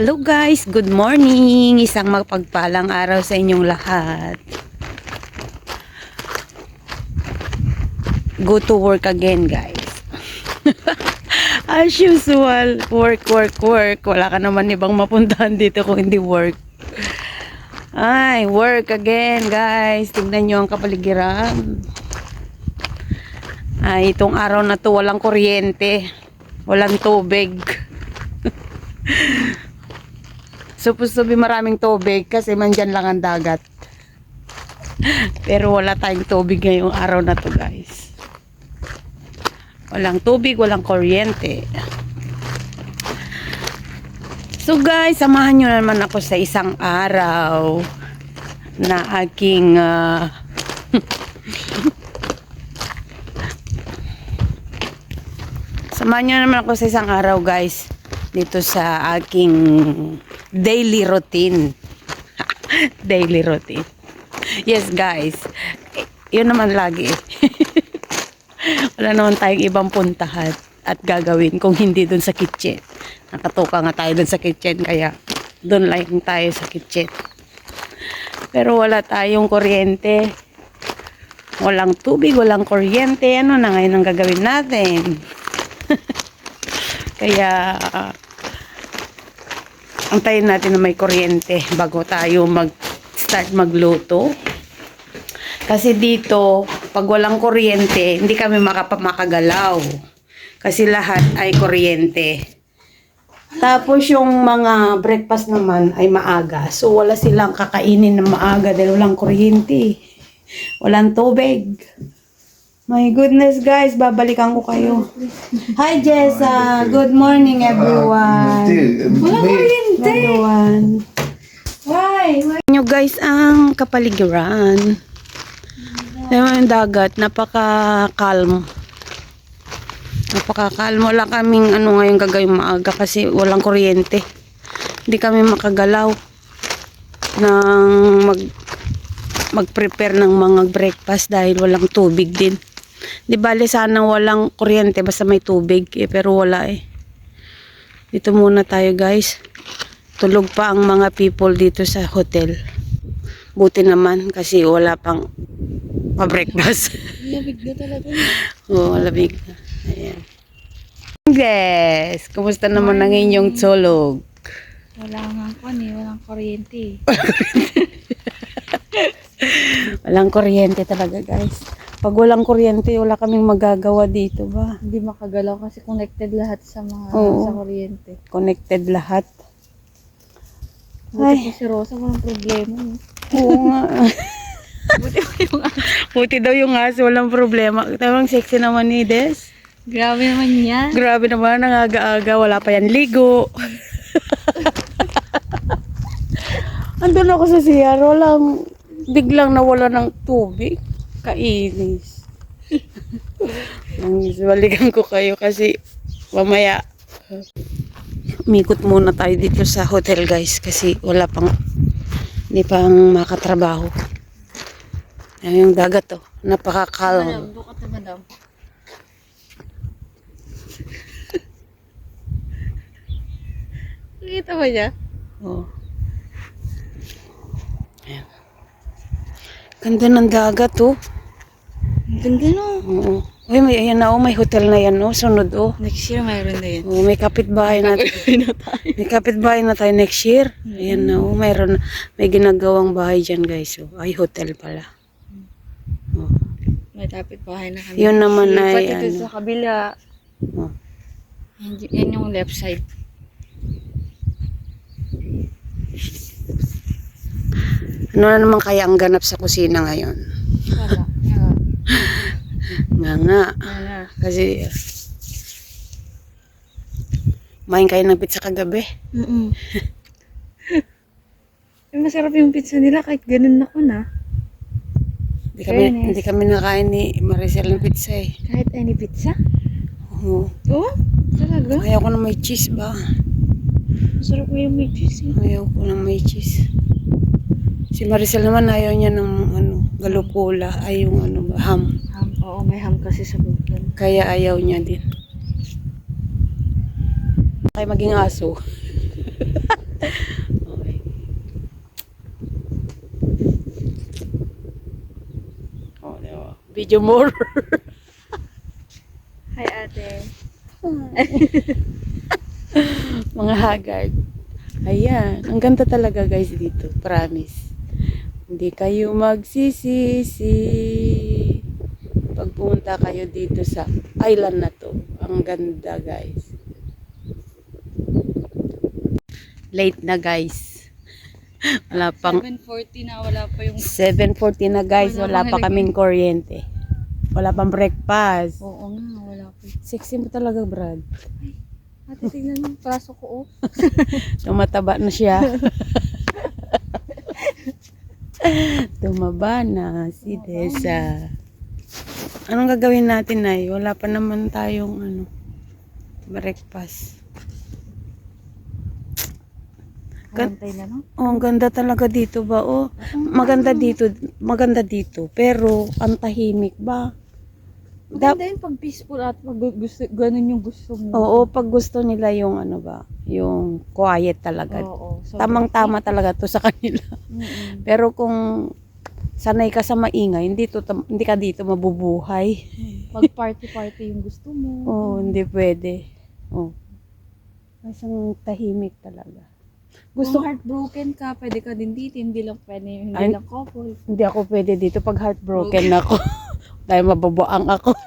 Hello guys, good morning. Isang magpagpalang araw sa inyong lahat. Go to work again guys. As usual, work, work, work. Wala ka naman ibang mapuntahan dito kung hindi work. Ay, work again guys. Tingnan nyo ang kapaligiran. Ay, itong araw na to walang kuryente. Walang tubig. Supposed to be maraming tubig kasi mandyan lang ang dagat. Pero wala tayong tubig ngayong araw na to guys. Walang tubig, walang kuryente. So guys, samahan nyo naman ako sa isang araw na aking ah, Samahan nyo naman ako sa isang araw guys dito sa aking daily routine. daily routine. Yes guys, eh, yun naman lagi. Wala naman tayong ibang puntahan at gagawin kung hindi dun sa kitchen. Nakatuka nga tayo dun sa kitchen kaya dun lang tayo sa kitchen. Pero wala tayong kuryente. Walang tubig, walang kuryente. Ano na ngayon ang gagawin natin? Kaya, ah, antayin natin na may kuryente bago tayo mag-start magluto. Kasi dito, pag walang kuryente, hindi kami makapamakagalaw. Kasi lahat ay kuryente. Tapos yung mga breakfast naman ay maaga. So wala silang kakainin na maaga dahil walang kuryente. Walang tubig. My goodness guys, babalikan ko kayo. Hi Jessa, good morning everyone. Wala kuryente. Everyone. Why? Why? Nyo guys ang kapaligiran. Ayan yung dagat, napaka-calm. Napaka-calm. Wala kaming ano ngayon gagawin maaga kasi walang kuryente. Hindi kami makagalaw ng mag mag-prepare ng mga breakfast dahil walang tubig din. Di bale sana walang kuryente basta may tubig eh, pero wala eh. Dito muna tayo guys. Tulog pa ang mga people dito sa hotel. Buti naman kasi wala pang pa-breakfast. Lamig na talaga. Oo, lamig na. Ayan. Guys, kumusta naman ang inyong tulog? Wala nga po eh. Walang kuryente. Walang kuryente talaga guys. Pag walang kuryente, wala kaming magagawa dito ba? Hindi makagalaw kasi connected lahat sa mga Oo. sa kuryente. Connected lahat. Buti Ay. po si Rosa walang problema. eh. Oo nga. Buti po yung Buti daw yung aso, walang problema. Tamang sexy naman ni Des. Grabe naman yan. Grabe naman, nangaga-aga, wala pa yan ligo. Andun ako sa CR, walang, biglang nawala ng tubig. Kainis. Ang balikan ko kayo kasi mamaya umikot muna tayo dito sa hotel guys kasi wala pang hindi pang makatrabaho. Ayan yung dagat to. Napaka-calm. bukat na madam. Nakita ba niya? Oh. Ayan. Ganda ng dagat, oh. Ganda no. Oo. Uy, may, ayan na, oh. May hotel na yan, oh. Sunod, oh. Next year mayroon na yan. Oh, may kapitbahay na. may kapitbahay na tayo next year. Ayan na, oh. Mayroon, may ginagawang bahay dyan, guys. Oh. Ay, hotel pala. Oh. May tapit bahay na kami. Yun naman Yung ay, ano. sa kabila. Oh. Yan, yan yung left side. Ano na naman kaya ang ganap sa kusina ngayon? Nga nga. Kasi, main kayo ng pizza kagabi. Mm Masarap yung pizza nila kahit ganun na ko na. Hindi kami, Fairness. hindi kami nakain ni Maricel ng pizza eh. Kahit any pizza? Oo. Oo? Talaga? Ayaw ko na may cheese ba? Masarap yung may cheese eh. Ayaw ko na may cheese. Si Maricel naman ayaw niya ng ano, galupula, ay yung ano ham. Ham. Oo, may ham kasi sa buklan. Kaya ayaw niya din. Kaya maging aso. Okay. Oh, diba? Video more. Hi, ate. Mga haggard. Ayan. Ang ganda talaga guys dito. Promise. Hindi kayo magsisisi. Pag pumunta kayo dito sa island na to. Ang ganda guys. Late na guys. Wala pang 7.40 na, wala pa yung... 7.40 na guys. Wala Wala pa kaming kuryente. Wala pang breakfast. Oo nga, wala pa. Sexy mo talaga, Brad. Ate, tignan mo, paso ko, oh. Tumataba na siya. Tumaba na si Desa. Anong gagawin natin ay Wala pa naman tayong ano, breakfast. Gan- na, no? Oh, ang ganda talaga dito ba? Oh, maganda dito, maganda dito. Pero ang tahimik ba? Maganda yun pag peaceful at pag gusto, ganun yung gusto mo. Oo, pag gusto nila yung ano ba, yung quiet talaga. Oo. sobrang Tamang-tama talaga to sa kanila. Mm-mm. Pero kung sanay ka sa maingay, hindi, to, hindi ka dito mabubuhay. Pag party-party yung gusto mo. Oo, hindi pwede. Oo. Isang tahimik talaga. Gusto Gusto, heartbroken ka, pwede ka din dito, hindi lang pwede, hindi Ay- lang couple. hindi ako pwede dito pag heartbroken ako. Dahil mababaang ako.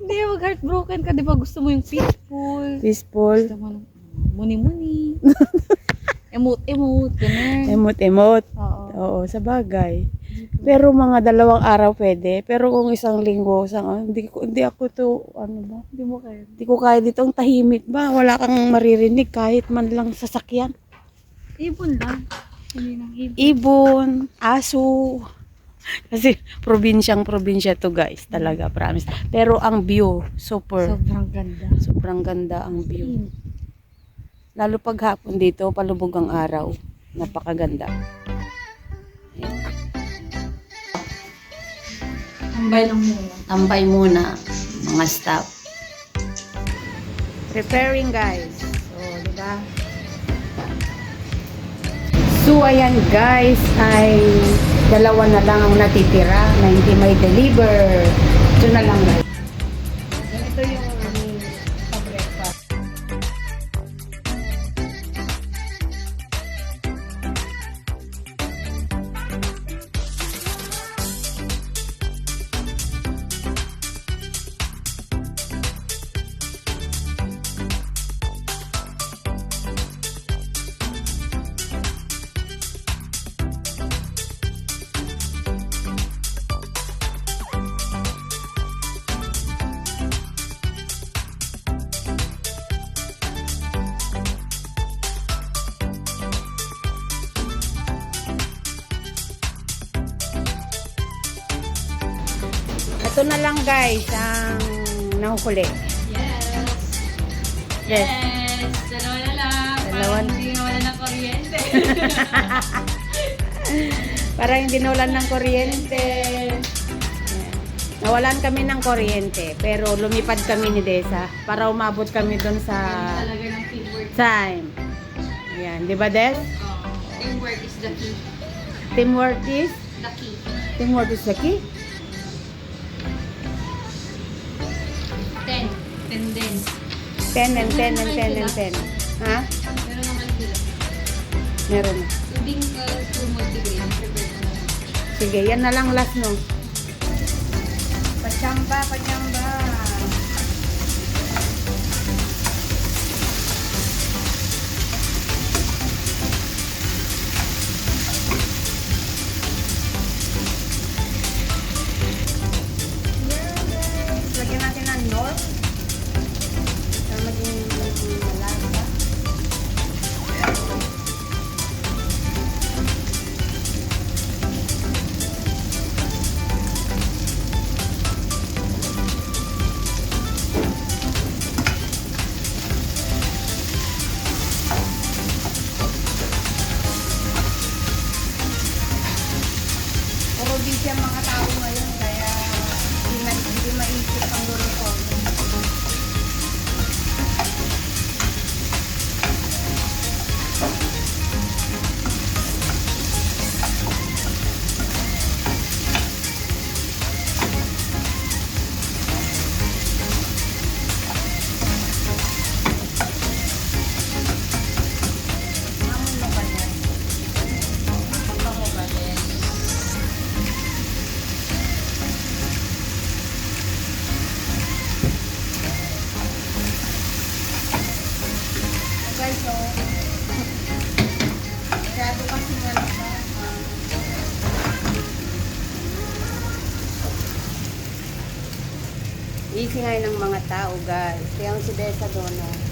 Hindi, wag heartbroken ka, di ba gusto mo yung peaceful. Peaceful. Gusto mo ng muni-muni. Emote-emote, ganun. Emot-emot. Oo. Oo, sa bagay. Pero mga dalawang araw pwede. Pero kung isang linggo, isang, ah, hindi, ko, hindi ako to, ano ba? Hindi mo kaya. Hindi ko kaya dito ang tahimik ba? Wala kang maririnig kahit man lang sasakyan. Ibon lang. Hindi nang ibon. ibon, aso. Kasi probinsyang probinsya to guys, talaga, promise. Pero ang view, super, Sobrang ganda. sobrang ganda ang view. Lalo pag hapon dito, palubog ang araw. Napakaganda. Tambay lang muna. Tambay muna, mga staff. Preparing guys. So, di ba? So, ayan guys, ay dalawa na lang ang natitira na hindi may deliver. Ito na lang guys. Ito na lang guys, ang nahukuli. Yes. Yes. Yes. Dalawa na lang. Dalawa. Parang hindi nawala ng kuryente. Para hindi nawalan ng kuryente. Nawalan kami ng kuryente, pero lumipad kami ni Desa para umabot kami doon sa Talaga ng teamwork. time. Ayan, di ba Des? Oh, teamwork is the key. Teamwork is, The key. teamwork is the key. Ten. Ten din. 10 and 10 and 10 and 10. Ha? Meron naman sila. Meron. Tubing uh, to multigrain. Sige, yan na lang last no. Pachamba, pachamba. Tao, guys. Kaya si Desa doon, oh.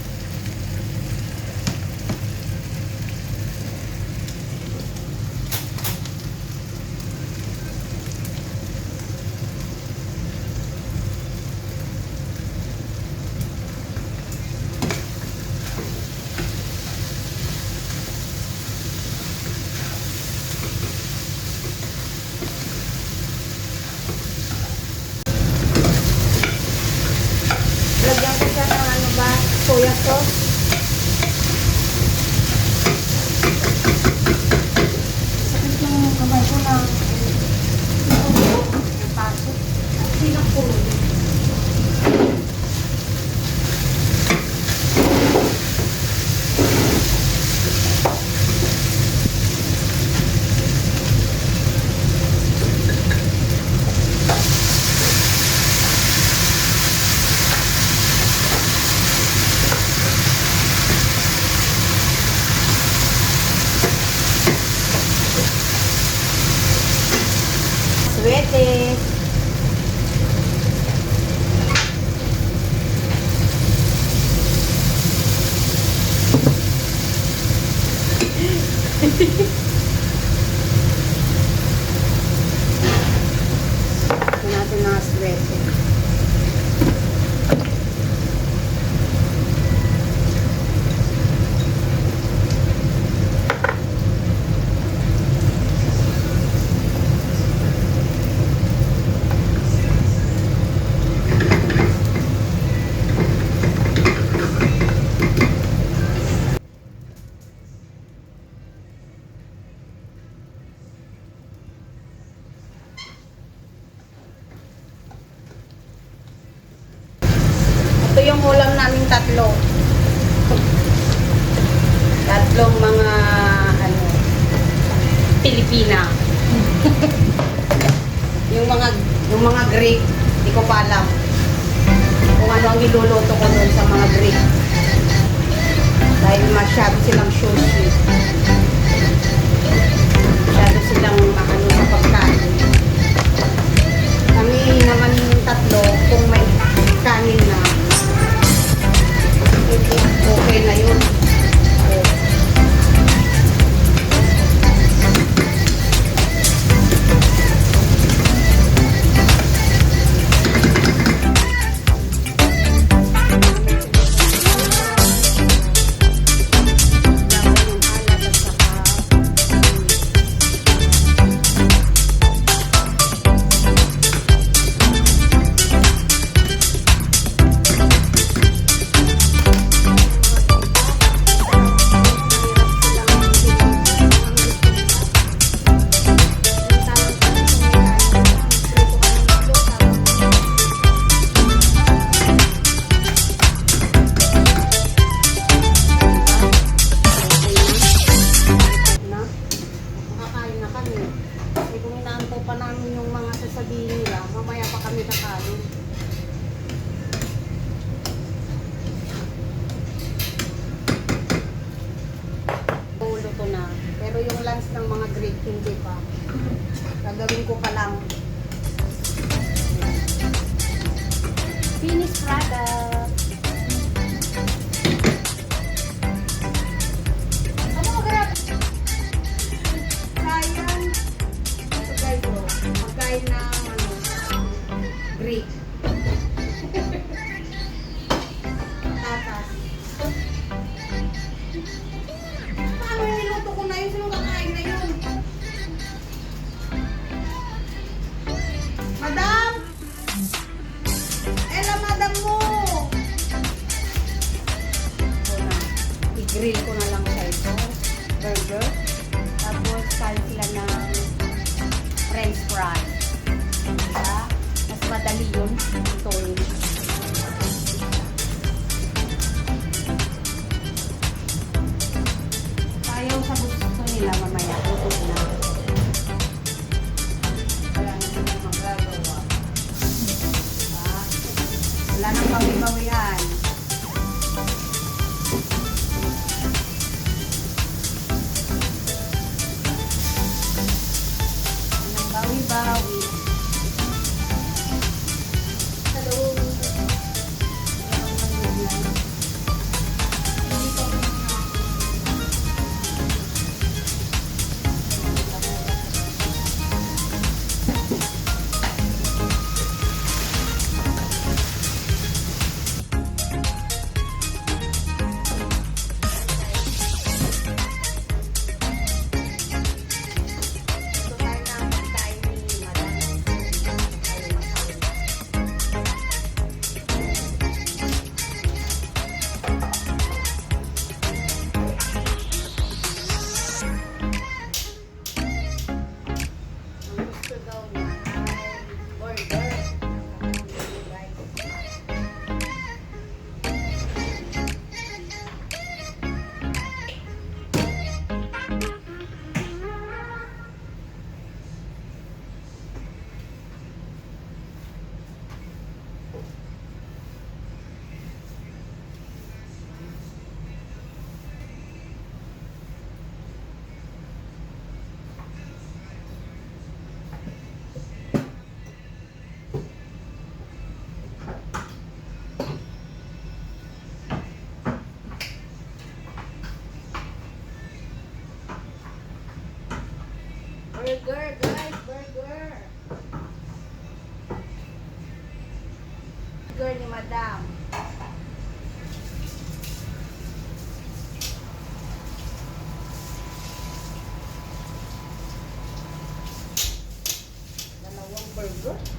Sure.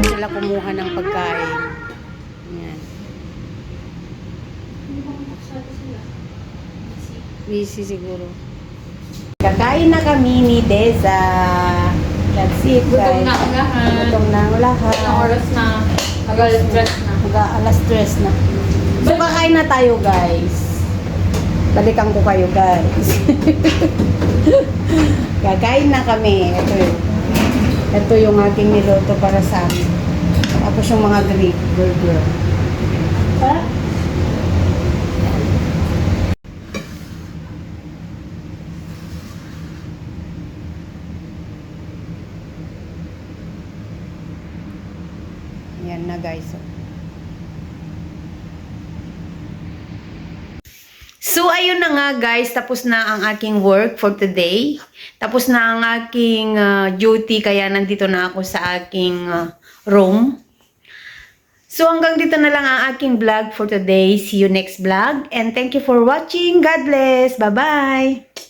Sila kumuha ng pagkain. Yan. Busy siguro. Kakain na kami ni Deza. That's it, Gutom guys. na ang lahat. Gutom na ang lahat. Ang oras na. Mag-alas dress na. Mga alas stress na. So, kakain na tayo, guys. Balikan ko kayo, guys. kakain na kami. Ito yun. Ito yung aking niluto para sa amin. Tapos yung mga Greek burger. Ha? Yan na guys. Ayun na nga guys, tapos na ang aking work for today. Tapos na ang aking uh, duty, kaya nandito na ako sa aking uh, room. So, hanggang dito na lang ang aking vlog for today. See you next vlog. And thank you for watching. God bless. Bye-bye.